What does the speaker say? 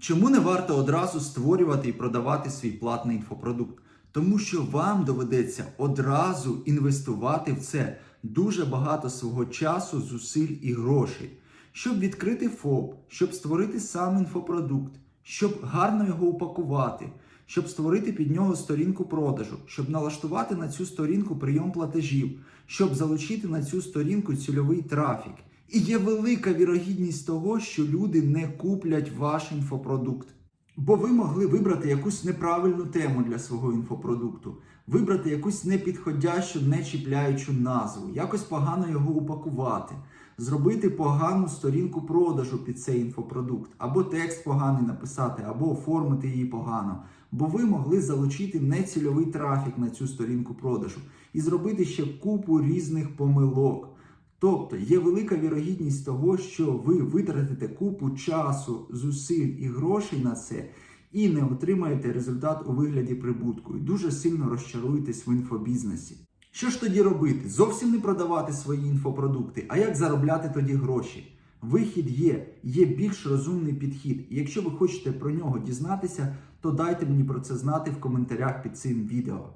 Чому не варто одразу створювати і продавати свій платний інфопродукт? Тому що вам доведеться одразу інвестувати в це дуже багато свого часу, зусиль і грошей, щоб відкрити ФОП, щоб створити сам інфопродукт, щоб гарно його упакувати, щоб створити під нього сторінку продажу, щоб налаштувати на цю сторінку прийом платежів, щоб залучити на цю сторінку цільовий трафік. І є велика вірогідність того, що люди не куплять ваш інфопродукт. Бо ви могли вибрати якусь неправильну тему для свого інфопродукту, вибрати якусь непідходящу, не чіпляючу назву, якось погано його упакувати, зробити погану сторінку продажу під цей інфопродукт, або текст поганий написати, або оформити її погано. Бо ви могли залучити нецільовий трафік на цю сторінку продажу і зробити ще купу різних помилок. Тобто є велика вірогідність того, що ви витратите купу часу, зусиль і грошей на це і не отримаєте результат у вигляді прибутку, і дуже сильно розчаруєтесь в інфобізнесі. Що ж тоді робити? Зовсім не продавати свої інфопродукти, а як заробляти тоді гроші? Вихід є, є більш розумний підхід. І якщо ви хочете про нього дізнатися, то дайте мені про це знати в коментарях під цим відео.